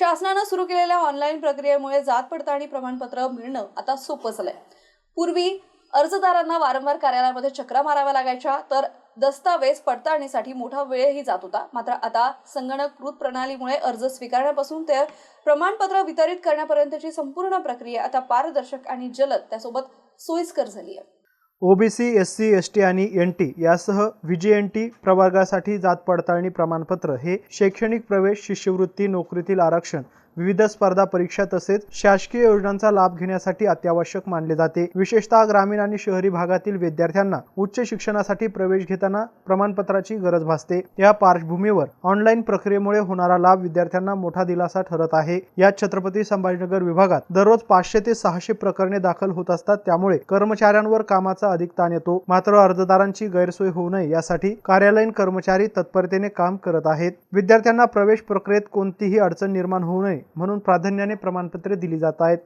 शासनानं सुरू केलेल्या ऑनलाईन प्रक्रियेमुळे जात पडताळणी प्रमाणपत्र मिळणं आता सोपं झालंय. पूर्वी अर्जदारांना वारंवार कार्यालयामध्ये चक्रा माराव्या लागायच्या तर दस्तावेज पडताळणीसाठी मोठा वेळही जात होता. मात्र आता संगणकृत प्रणालीमुळे अर्ज स्वीकारण्यापासून ते प्रमाणपत्र वितरित करण्यापर्यंतची संपूर्ण प्रक्रिया आता पारदर्शक आणि जलद त्यासोबत सोयीस्कर झाली आहे OBC S C S T आणि एन टी यासह व्ही एन टी प्रवर्गासाठी जात पडताळणी प्रमाणपत्र हे शैक्षणिक प्रवेश शिष्यवृत्ती नोकरीतील आरक्षण विविध स्पर्धा परीक्षा तसेच शासकीय योजनांचा लाभ घेण्यासाठी अत्यावश्यक मानले जाते. विशेषतः ग्रामीण आणि शहरी भागातील विद्यार्थ्यांना उच्च शिक्षणासाठी प्रवेश घेताना प्रमाणपत्राची गरज भासते. या पार्श्वभूमीवर ऑनलाईन प्रक्रियेमुळे होणारा लाभ विद्यार्थ्यांना मोठा दिलासा ठरत आहे. यात छत्रपती संभाजीनगर विभागात दररोज पाचशे ते सहाशे प्रकरणे दाखल होत असतात. त्यामुळे कर्मचाऱ्यांवर कामाचा अधिक ताण येतो. मात्र अर्जदारांची गैरसोय होऊ नये यासाठी कार्यालयीन कर्मचारी तत्परतेने काम करत आहेत. विद्यार्थ्यांना प्रवेश प्रक्रियेत कोणतीही अडचण निर्माण होऊ नये. म्हणून प्राधान्याने प्रमाणपत्रे दिली जात आहेत.